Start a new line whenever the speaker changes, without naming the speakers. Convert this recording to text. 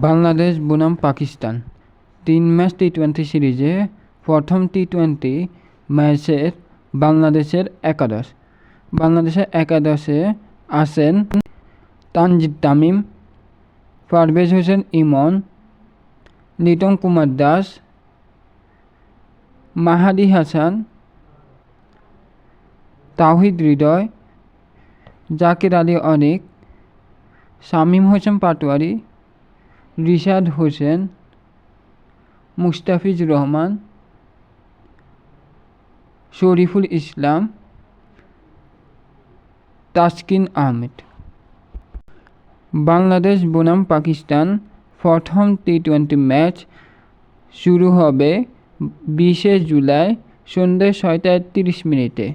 বাংলাদেশ বনাম পাকিস্তান। তিন match T twenty সিরিজে প্রথম টি টোয়েন্টি ম্যাচের বাংলাদেশের একাদশ। বাংলাদেশের একাদশে আছেন তানজিদ তামিম, পারভেজ হোসেন ইমন, লিটন কুমার দাস, মাহাদি হাসান তাহিদ হৃদয়, জাকির আলী অনিক, শামীম হোসেন পাটোয়ারি রিশাদ হোসেন, মুস্তাফিজ রহমান, শরীফুল ইসলাম, তাসকিন আহমেদ। বাংলাদেশ বনাম পাকিস্তান প্রথম টি টোয়েন্টি ম্যাচ শুরু হবে বিশে জুলাই সন্ধ্যে ছয়টা তিরিশ মিনিটে।